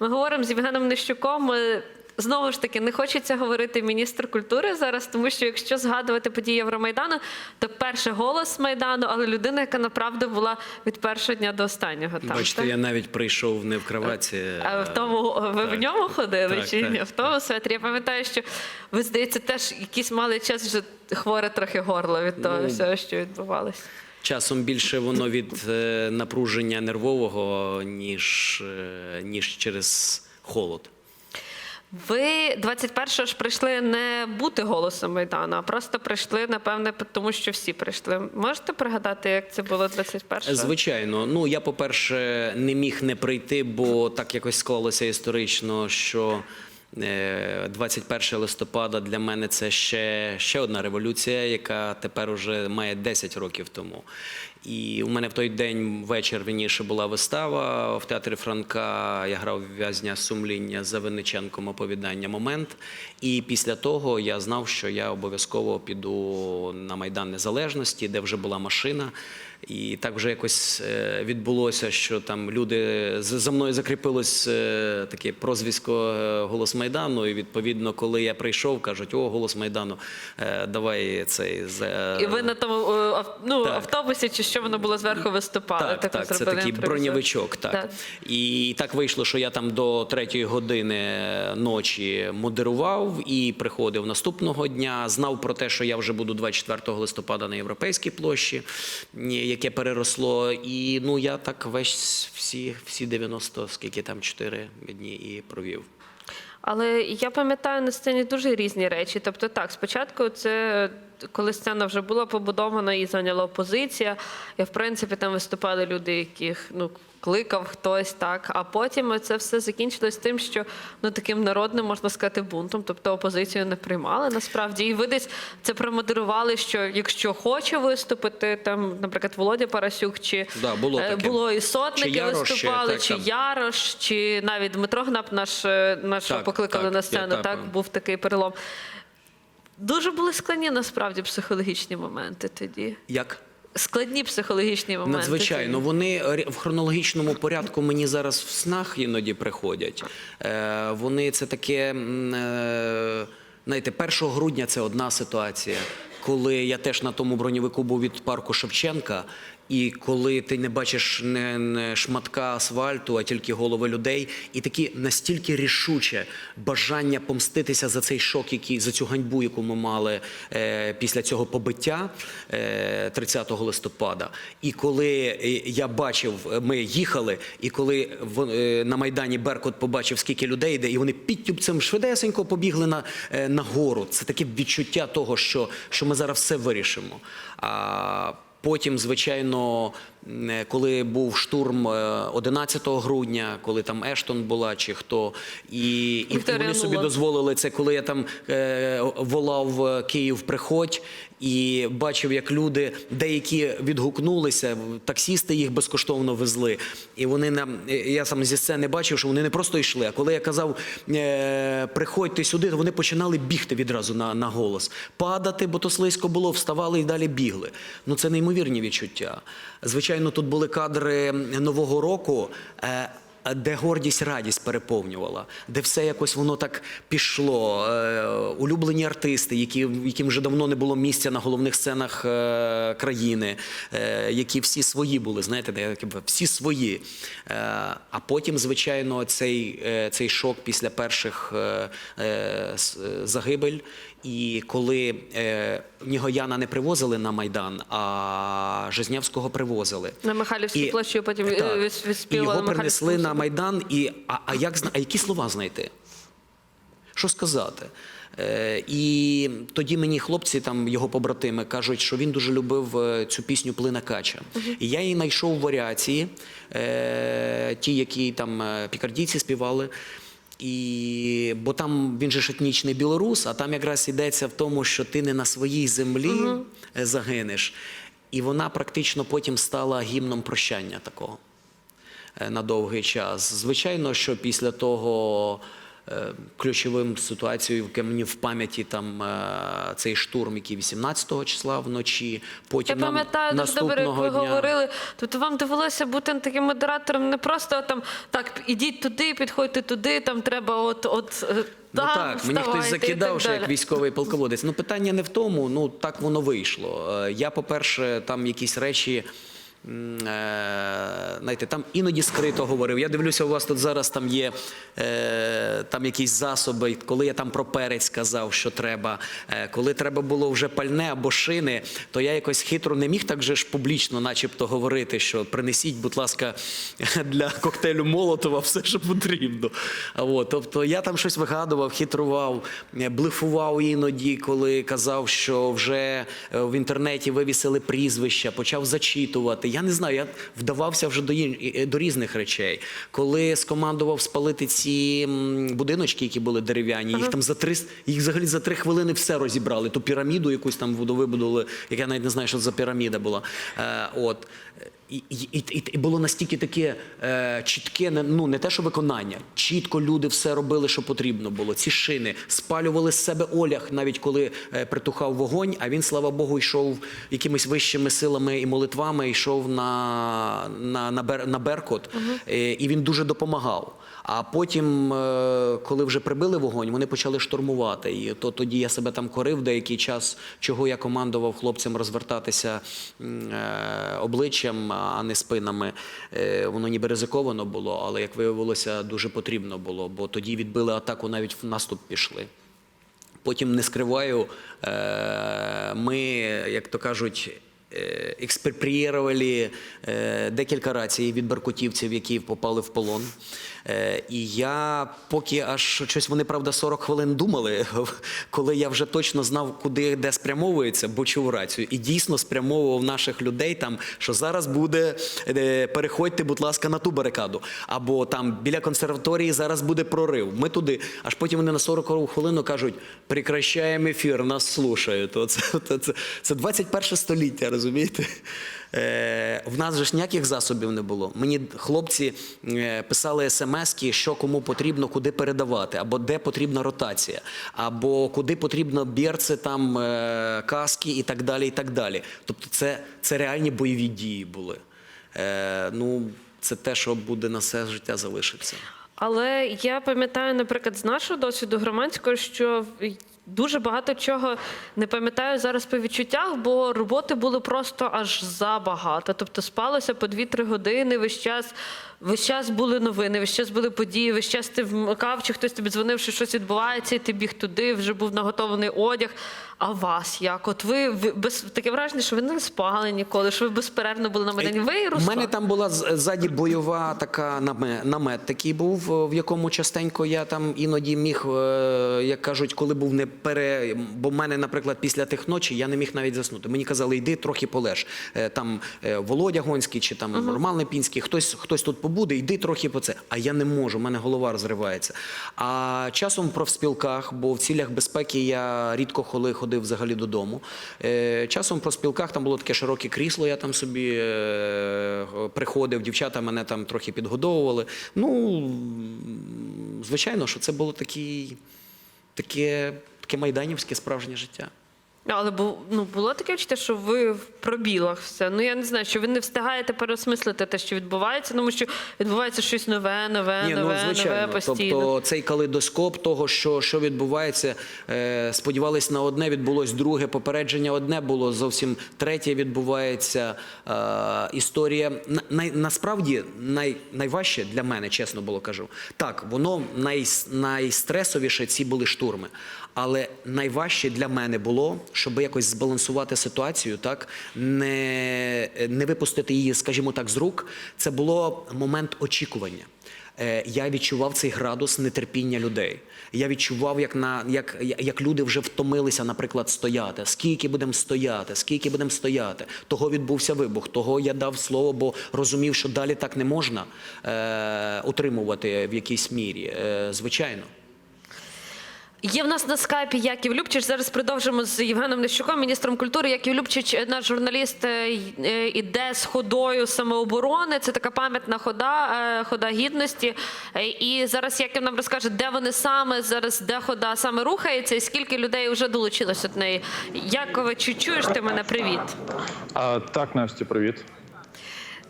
Ми говоримо з Євгеном Нищуком. Знову ж таки, не хочеться говорити міністр культури зараз, тому що якщо згадувати події Євромайдану, то перший голос Майдану, але людина, яка направду була від першого дня до останнього там. Бачите, так? я навіть прийшов не в кроваті. А в тому ви в ньому ходили Так, чи так. ні? В тому светрі. Я пам'ятаю, що ви здається, теж якийсь мали час вже хворе трохи горло від того Ну, всього, що відбувалося. Часом більше воно від е, напруження нервового, ніж, е, ніж через холод. Ви 21-го ж прийшли не бути голосом Майдану, а просто прийшли, напевне, тому що всі прийшли. Можете пригадати, як це було 21-го? Звичайно, ну я, по-перше, не міг не прийти, бо так якось склалося історично, що 21 листопада для мене це ще, ще одна революція, яка тепер уже має 10 років тому. І у мене в той день вечір вірніше була вистава в театрі Франка. Я грав в'язня сумління за Винниченком оповідання Момент. І після того я знав, що я обов'язково піду на Майдан Незалежності, де вже була машина. І так вже якось е, відбулося, що там люди за мною закріпилось е, таке прозвисько е, Голос Майдану. І відповідно, коли я прийшов, кажуть: О, голос Майдану, давай цей за І ви на тому ну, Так. автобусі, чи що воно було зверху виступали? так, таку так, це такий імпровізацію. броньовичок. Так. Так. І так вийшло, що я там до третьої години ночі модерував і приходив наступного дня. Знав про те, що я вже буду 24 листопада на європейській площі, яке переросло. І ну я так весь всі, всі 90, скільки там 4 дні і провів. Але я пам'ятаю на сцені дуже різні речі. Тобто, так, спочатку це коли сцена вже була побудована і зайняла опозиція, і в принципі там виступали люди, яких ну кликав хтось так. А потім це все закінчилось тим, що ну таким народним можна сказати бунтом, тобто опозицію не приймали насправді. І ви десь це промодерували, що якщо хоче виступити, там, наприклад, Володя Парасюк, чи Да, було е, було і сотники Чи виступали, так, чи там. Ярош, чи навіть Дмитро Гнап, наш, е, нашого Так, покликали так, на сцену. так, Так, був такий перелом. Дуже були складні насправді психологічні моменти тоді. Як? Складні психологічні моменти. Надзвичайно, вони в хронологічному порядку мені зараз в снах іноді приходять. Е, вони це таке, е, знаєте, 1 грудня це одна ситуація. Коли я теж на тому броньовику був від парку Шевченка, і коли ти не бачиш не, не шматка асфальту, а тільки голови людей, і такі настільки рішуче бажання помститися за цей шок, який за цю ганьбу, яку ми мали е, після цього побиття е, 30 листопада. І коли е, я бачив, е, ми їхали, і коли вон- е, на майдані Беркут побачив, скільки людей йде, і вони підтюбцем швидесенько побігли на, е, на гору. Це таке відчуття того, що, що ми зараз все вирішимо. А Потім, звичайно, коли був штурм е, 11 грудня, коли там Ештон була чи хто, і, і, Вікторія вони собі дозволили це, коли я там е, волав е, Київ приходь і бачив, як люди деякі відгукнулися, таксісти їх безкоштовно везли. І вони нам е, я сам зі сцени бачив, що вони не просто йшли. А коли я казав е, приходьте сюди, то вони починали бігти відразу на, на голос, падати, бо то слизько було, вставали і далі бігли. Ну це неймовірні відчуття. Звичайно, тут були кадри Нового року. Е, де гордість, радість переповнювала, де все якось воно так пішло. Е, улюблені артисти, які, яким вже давно не було місця на головних сценах е, країни, які всі свої були, знаєте, де всі свої. А потім, звичайно, цей, цей шок після перших загибель. І коли е, Нігояна не привозили на Майдан, а Жизнявського привозили. На Михайлівській площі потім е. І його принесли на Майдан. І, а, а, як, а які слова знайти? Що сказати? Е, і тоді мені хлопці, там його побратими, кажуть, що він дуже любив е, цю пісню Плина Кача. І я її знайшов в варіації, е, ті, які там е, пікардійці співали. І, бо там він же ж етнічний білорус, а там якраз йдеться в тому, що ти не на своїй землі е, загинеш. І вона практично потім стала гімном прощання такого е, на довгий час. Звичайно, що після того ключовим ситуацією, яке мені в пам'яті там е, цей штурм, який 18 числа вночі. Я Потім нам пам'ятаю дуже добре, як ви дня. говорили. Тобто вам довелося бути таким модератором, не просто там так, ідіть туди, підходьте туди, там треба от от. е, Ну там, так, мені хтось закидав, що як військовий полководець. Ну питання не в тому, ну так воно вийшло. Е, Я, по-перше, там якісь речі. Е, Знаєте, там іноді скрито говорив. Я дивлюся, у вас тут зараз там є е, там якісь засоби. Коли я там про перець сказав, що треба, е, коли треба було вже пальне або шини, то я якось хитро не міг так же ж публічно, начебто, говорити, що принесіть, будь ласка, для коктейлю Молотова все, що потрібно. От, тобто я там щось вигадував, хитрував, блефував іноді, коли казав, що вже в інтернеті вивісили прізвища, почав зачитувати. Я не знаю, я вдавався вже до, до різних речей. Коли скомандував спалити ці будиночки, які були дерев'яні, їх там за три їх взагалі за три хвилини все розібрали. Ту піраміду якусь там вибудували, яка я навіть не знаю, що за піраміда була. Е, от. І, і, і, було настільки таке е, чітке, ну не те, що виконання. Чітко люди все робили, що потрібно було. Ці шини спалювали з себе Олях, навіть коли е, притухав вогонь. А він, слава Богу, йшов якимись вищими силами і молитвами, йшов на, на, на, бер, на Беркут, е, і він дуже допомагав. А потім, е, коли вже прибили вогонь, вони почали штурмувати. І то тоді я себе там корив деякий час, чого я командував хлопцям розвертатися е, обличчям, а не спинами. Е, Воно ніби ризиковано було, але як виявилося, дуже потрібно було, бо тоді відбили атаку, навіть в наступ пішли. Потім не скриваю, ми, як то кажуть, е, е, декілька рацій від беркутівців, які попали в полон. Е, І я поки аж щось вони, правда, 40 хвилин думали, коли я вже точно знав, куди де спрямовується, бо чув рацію. І дійсно спрямовував наших людей там, що зараз буде е, переходьте, будь ласка, на ту барикаду. Або там біля консерваторії зараз буде прорив. Ми туди, аж потім вони на 40 хвилину кажуть: прекращаємо ефір, нас слушають. Оце, це, це, це 21 століття, розумієте? Е, в нас же ж ніяких засобів не було. Мені хлопці е, писали смски, що кому потрібно, куди передавати, або де потрібна ротація, або куди потрібно бірці, там е, каски і так далі. і так далі. Тобто це, це реальні бойові дії були. Е, ну, це те, що буде на все життя залишиться. Але я пам'ятаю, наприклад, з нашого досвіду громадського, що дуже багато чого не пам'ятаю зараз по відчуттях, бо роботи були просто аж забагато. Тобто спалося по 2-3 години весь час. Весь час були новини, весь час були події, весь час ти вмикав, чи хтось тобі дзвонив, що щось відбувається, і ти біг туди, вже був наготований одяг. А вас як? От ви, ви без таке враження, що ви не спали ніколи, що ви безперервно були на майдані. Ви У мене там була ззаді бойова така намет, намет такий був, е, в якому частенько я там іноді міг, е, як кажуть, коли був не пере. Бо в мене, наприклад, після тих ночі я не міг навіть заснути. Мені казали, йди трохи полеж. Е, Там Володя Гонський чи там Роман Лепінський, хтось, хтось тут побуде, йди трохи по це. А я не можу, в мене голова розривається. А часом в профспілках, бо в цілях безпеки я рідко коли ходив взагалі додому. Е, Часом в профспілках там було таке широке крісло, я там собі е, приходив, дівчата мене там трохи підгодовували. Ну, звичайно, що це було такі, таке, таке майданівське справжнє життя. Але бу, ну, було таке відчуття, що ви в пробілах все. Ну я не знаю, що ви не встигаєте переосмислити те, що відбувається, тому що відбувається щось нове, нове, Ні, нове, ну звичайно. нове постійно. Тобто цей калейдоскоп того, що, що відбувається, е, сподівались на одне, відбулось друге, попередження одне було, зовсім третє відбувається. Е, історія на, най, насправді най, найважче для мене, чесно було кажу. Так, воно най, найстресовіше ці були штурми. Але найважче для мене було, щоб якось збалансувати ситуацію, так не, не випустити її, скажімо так, з рук. Це було момент очікування. Е, Я відчував цей градус нетерпіння людей. Я відчував, як на як, як люди вже втомилися, наприклад, стояти. Скільки будемо стояти, скільки будемо стояти. Того відбувся вибух. Того я дав слово, бо розумів, що далі так не можна е, утримувати в якійсь мірі. Е, звичайно. Є в нас на скайпі Яків Любчич. Зараз продовжимо з Євгеном Нещуком, міністром культури. Яків Любчич, е, наш журналіст, е, е, іде з ходою самооборони. Це така пам'ятна хода, хода гідності. І зараз Яків нам розкаже, де вони саме зараз, де хода саме рухається, і скільки людей вже долучилось до неї. Якове, чи чуєш ти мене? Привіт. А, так, Насті, привіт.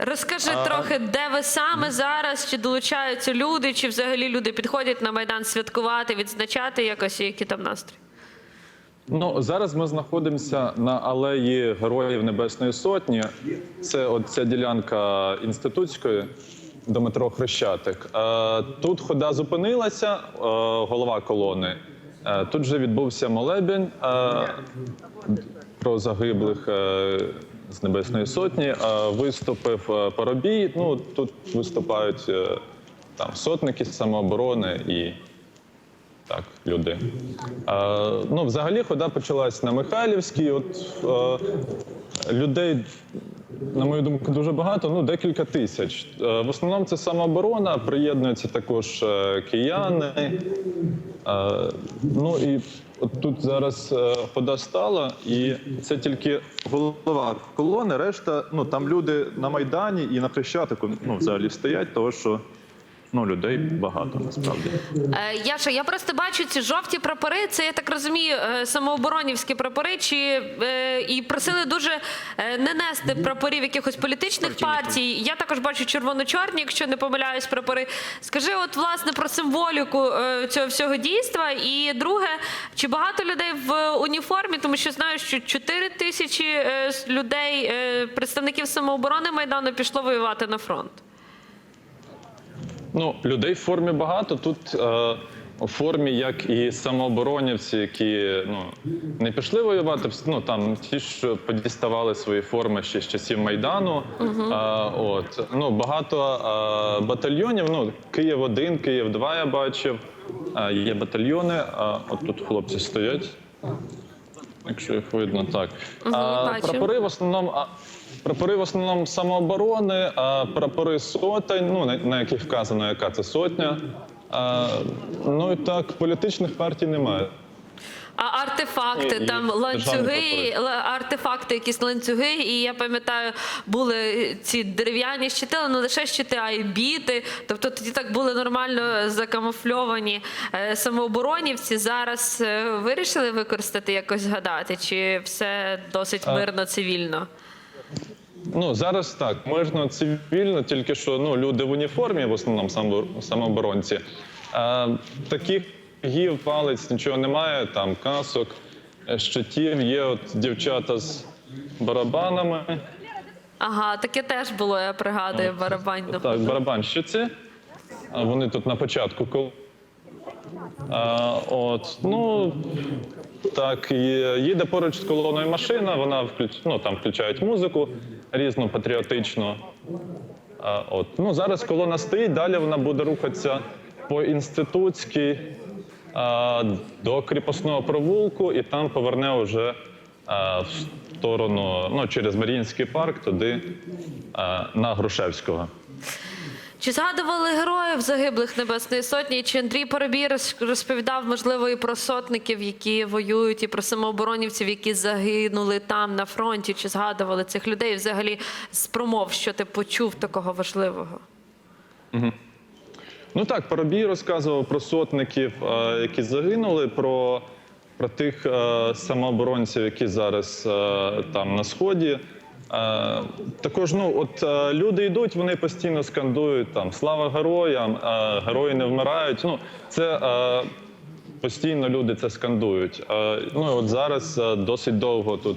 Розкажи трохи, де ви саме зараз, чи долучаються люди, чи взагалі люди підходять на майдан святкувати, відзначати якось, які там настрій? Ну зараз ми знаходимося на алеї Героїв Небесної Сотні. Це от ця ділянка інститутської до метро Хрещатик. Е, Тут хода зупинилася, е, голова колони. Е, Тут вже відбувся молебень про загиблих з Небесної Сотні. Виступив е, Парубій. Ну тут виступають е, там сотники самооборони і так, люди. Ну, взагалі, хода почалась на Михайлівській. От е, людей, на мою думку, дуже багато, ну декілька тисяч. В основному це самооборона, приєднуються також кияни. Ну і от тут зараз е, хода стала, і це тільки голова колони. Решта, ну там люди на Майдані і на Хрещатику ну, взагалі стоять, того що ну, людей багато насправді. Е, Яша, я просто бачу ці жовті прапори. Це я так розумію, е, самооборонівські прапори. Чи е, і просили дуже не нести прапорів якихось політичних партій. Я також бачу червоно-чорні, якщо не помиляюсь, прапори. Скажи, от власне про символіку цього всього дійства. І друге, чи багато людей в уніформі, тому що знаю, що 4 тисячі людей, представників самооборони майдану, пішло воювати на фронт. Ну, людей в формі багато. Тут е, у формі, як і самооборонівці, які ну, не пішли воювати, ну там ті, що подіставали свої форми ще з часів Майдану. Е, от. Ну, багато е, батальйонів. Ну, Київ 1 Київ 2 я бачив. Е, є батальйони. Е, от тут хлопці стоять. Якщо їх видно, так. А, прапори в основному. А, прапори в основному самооборони, а прапори сотень, ну на, на яких вказано, яка це сотня. А, ну і так, політичних партій немає. А артефакти, І- і там державні ланцюги, артефакти, якісь ланцюги. І я пам'ятаю, були ці дерев'яні щити, але не лише щити, а й біти. Тобто тоді так були нормально закамуфльовані е, самооборонівці. Зараз е, вирішили використати якось згадати, чи все досить мирно, цивільно? Ну зараз так, мирно цивільно, тільки що ну люди в уніформі, в основному самобор- самооборонці. А, таких гів, палець, нічого немає, там касок, щитів. Є от дівчата з барабанами. Ага, таке теж було, я пригадую, барабанно. Так, барабанщиці. А Вони тут на початку кол. А, от, ну, так, їде поруч з колоною машина, вона включ... ну, там включають музику різну патріотичну. От, ну, зараз колона стоїть, далі вона буде рухатися по інститутській до кріпосного провулку і там поверне вже в сторону, ну, через Маріїнський парк, туди на Грушевського. Чи згадували героїв загиблих Небесної Сотні? Чи Андрій Поробій розповідав, можливо, і про сотників, які воюють, і про самооборонівців, які загинули там на фронті? Чи згадували цих людей? Взагалі з промов, що ти почув такого важливого? Ну так, Парабій розказував про сотників, е, які загинули, про, про тих е, самооборонців, які зараз е, там на сході. Е, також ну, от е, люди йдуть, вони постійно скандують там слава героям, е, герої не вмирають. Ну, це постійно люди це скандують. Ну от зараз досить довго тут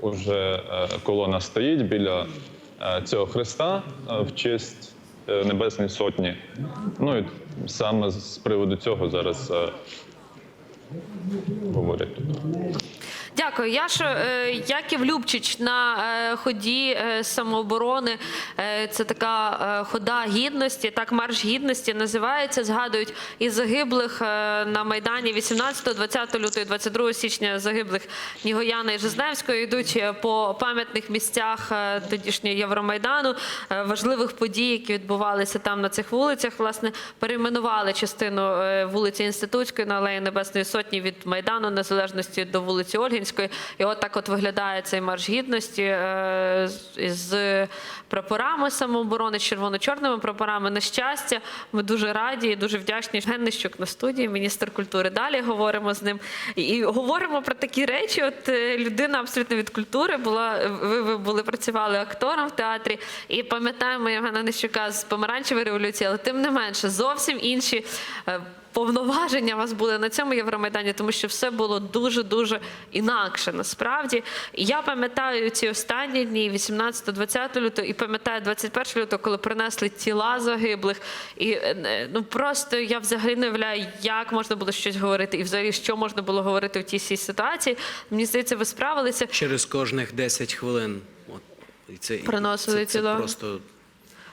уже колона стоїть біля цього хреста в честь Небесної Сотні. Ну і саме з приводу цього зараз говорять тут. Дякую. Яшо, е, Яків Любчич на е, ході е, самооборони. Це така хода гідності, так марш гідності називається. Згадують і загиблих на Майдані 18, 20 лютого, 22 січня загиблих Нігояна і Жизневського. Йдуть по пам'ятних місцях тодішнього Євромайдану, важливих подій, які відбувалися там на цих вулицях. Власне, перейменували частину вулиці Інститутської на Алеї Небесної Сотні від Майдану Незалежності до вулиці Ольгінської. І от так от виглядає цей марш гідності е, з- прапорами самооборони, з червоно-чорними прапорами. На щастя, ми дуже раді і дуже вдячні. Ген Нищук на студії, міністр культури. Далі говоримо з ним і, говоримо про такі речі. От е, людина абсолютно від культури була. Ви, ви були працювали актором в театрі, і пам'ятаємо Євгена Нищука з помаранчевої революції, але тим не менше зовсім інші. Е, Повноваження у вас були на цьому Євромайдані, тому що все було дуже дуже інакше. Насправді, І я пам'ятаю ці останні дні, 18-20 лютого, і пам'ятаю 21 лютого, коли принесли тіла загиблих. І е, ну просто я взагалі не уявляю, як можна було щось говорити, і взагалі що можна було говорити в тій ситуації. Мені здається, ви справилися. Через кожних 10 хвилин. От, і це, Приносили це, це тіла. просто.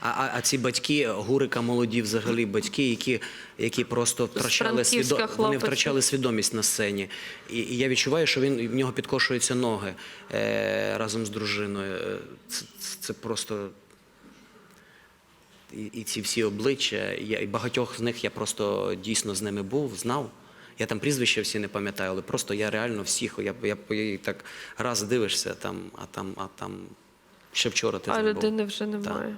А, а, а ці батьки, гурика молоді, взагалі батьки, які, які просто втрачали, свідо... вони втрачали свідомість на сцені. І, і я відчуваю, що він в нього підкошуються ноги е, разом з дружиною. Е, Це, це, просто. І, і ці всі обличчя, я, і багатьох з них я просто дійсно з ними був, знав. Я там прізвища всі не пам'ятаю, але просто я реально всіх, я, я, я, так раз дивишся, там, а там, а там ще вчора ти А людини вже немає.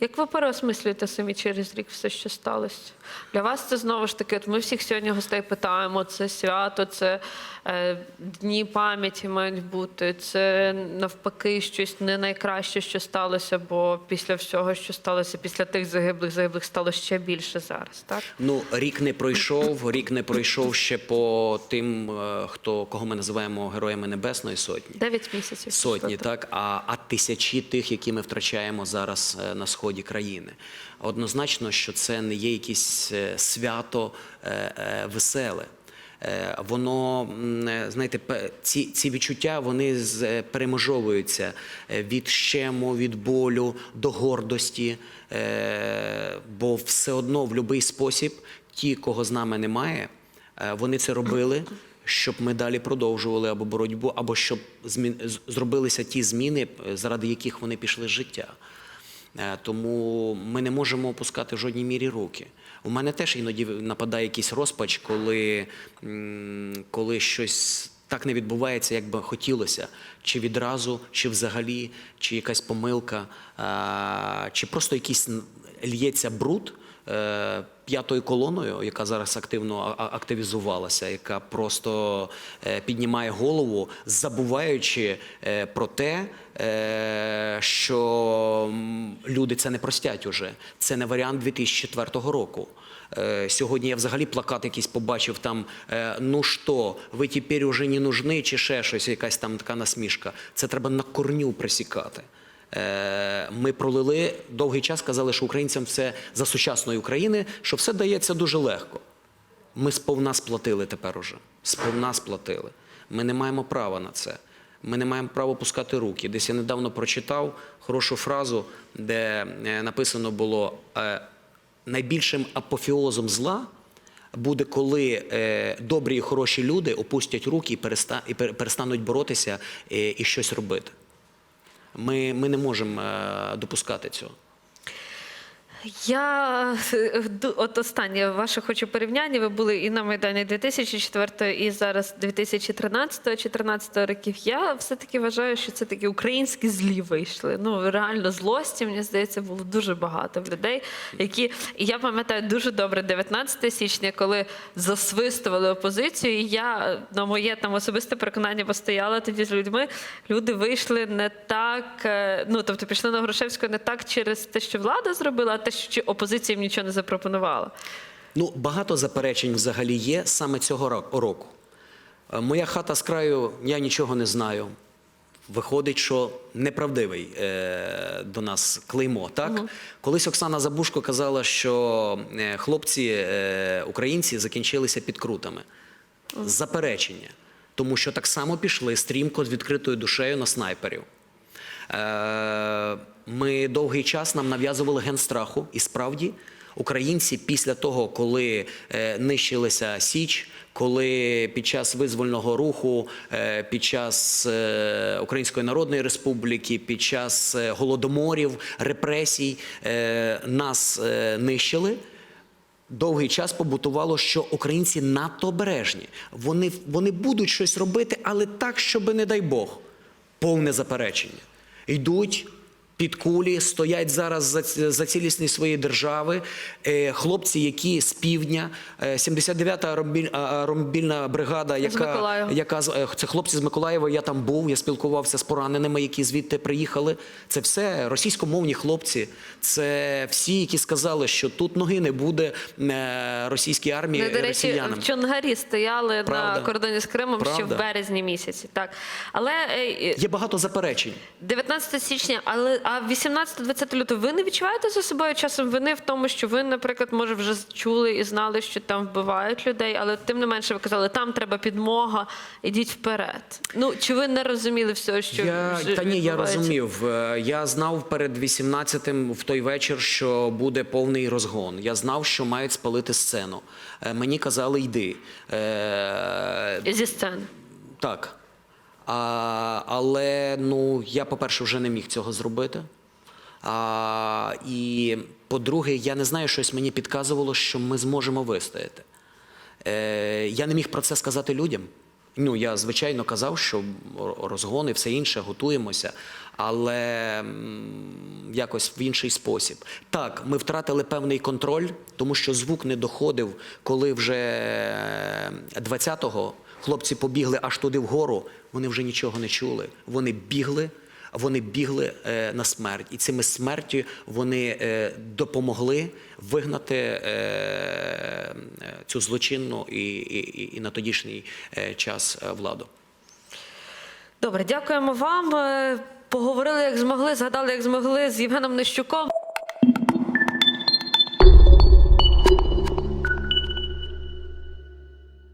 Як ви переосмислюєте самі через рік все, що сталося? Для вас це знову ж таки, от ми всіх сьогодні гостей питаємо: це свято, це е, дні пам'яті мають бути, це навпаки щось не найкраще, що сталося, бо після всього, що сталося, після тих загиблих, загиблих стало ще більше зараз, так? Ну, рік не пройшов, рік не пройшов ще по тим, е, хто кого ми називаємо героями Небесної Сотні. Дев'ять місяців. Сотні, так, а, а тисячі тих, які ми втрачаємо зараз е, на сході країни. Однозначно, що це не є якесь е, свято е, е, веселе. Воно, знаєте, ці, ці відчуття вони переможовуються від щему, від болю до гордості, бо все одно в будь-який спосіб ті, кого з нами немає, вони це робили щоб ми далі продовжували або боротьбу, або щоб змін... зробилися ті зміни, заради яких вони пішли з життя. Е, Тому ми не можемо опускати в жодній мірі руки. У мене теж іноді нападає якийсь розпач, коли, коли щось так не відбувається, як би хотілося, чи відразу, чи взагалі, чи якась помилка, чи просто якийсь лється бруд е, п'ятою колоною, яка зараз активно активізувалася, яка просто е, піднімає голову, забуваючи е, про те, е, що люди це не простять уже. Це не варіант 2004 року. Е, Сьогодні я взагалі плакат якийсь побачив там. е, Ну що, ви тепер уже не нужны, чи ще щось, якась там така насмішка. Це треба на корню присікати. Е, Ми пролили довгий час, казали, що українцям все за сучасної України, що все дається дуже легко. Ми сповна сплатили тепер уже. Сповна сплатили. Ми не маємо права на це. Ми не маємо права пускати руки. Десь я недавно прочитав хорошу фразу, де е, написано було е, найбільшим апофіозом зла буде, коли добрі і хороші люди опустять руки і, переста, і перестануть боротися і щось робити. Ми, ми не можемо е, допускати цього. Я е, от останнє ваше хочу порівняння. Ви були і на Майдані 2004 і зараз 2013-2014 років. Я все-таки вважаю, що це такі українські злі вийшли. Ну реально злості, мені здається, було дуже багато людей, які і я пам'ятаю дуже добре 19 січня, коли засвистували опозицію. І я на моє там особисте переконання постояла тоді з людьми. Люди вийшли не так, е, ну тобто пішли на Грушевського не так через те, що влада зробила, а те, що опозиція їм нічого не запропонувала. Ну, багато заперечень взагалі є саме цього року. Е, Моя хата з краю, я нічого не знаю. Виходить, що неправдивий е, до нас клеймо. Так? Колись Оксана Забушко казала, що е, хлопці, е, українці, закінчилися підкрутами. Заперечення. тому що так само пішли стрімко з відкритою душею на снайперів. Е, Ми довгий час нам нав'язували ген страху, і справді українці після того, коли е, нищилися Січ, коли під час визвольного руху, е, під час Української Народної Республіки, під час голодоморів, репресій нас нищили. Довгий час побутувало, що українці надто обережні. Вони, вони будуть щось робити, але так, щоб не дай Бог. Повне заперечення. Йдуть під кулі, стоять зараз за, за цілісність своєї держави. Е, хлопці, які з півдня, е, 79-та аеромобільна бригада, яка, яка е, це хлопці з Миколаєва. Я там був, я спілкувався з пораненими, які звідти приїхали. Це все російськомовні хлопці. Це всі, які сказали, що тут ноги не буде е, російській армії Ну, до речі, росіянам. в Чонгарі стояли Правда. на кордоні з Кримом ще в березні місяці. Так. Але е, Є багато заперечень. 19 січня, але а 18-20 лютого ви не відчуваєте за собою часом вини в тому, що ви, наприклад, може, вже чули і знали, що там вбивають людей, але тим не менше ви казали, там треба підмога, ідіть вперед. Ну чи ви не розуміли всього, що Я, та ні, я розумів. Е, Я знав перед 18-тим в той вечір, що буде повний розгон. Я знав, що мають спалити сцену. Е, Мені казали, йди. Е, зі сцени. Так. А, але ну, я, по-перше, вже не міг цього зробити. А, і по-друге, я не знаю, щось мені підказувало, що ми зможемо вистояти. Е, я не міг про це сказати людям. Ну, я, звичайно, казав, що розгон і все інше, готуємося, але якось в інший спосіб. Так, ми втратили певний контроль, тому що звук не доходив, коли вже 20-го хлопці побігли аж туди вгору, вони вже нічого не чули. Вони бігли. Вони бігли е, на смерть, і цими смертю вони е, допомогли вигнати е, цю злочинну і, і, і- на тодішній час владу. Добре, дякуємо вам. Поговорили як змогли, згадали як змогли з Євгеном Нищуком.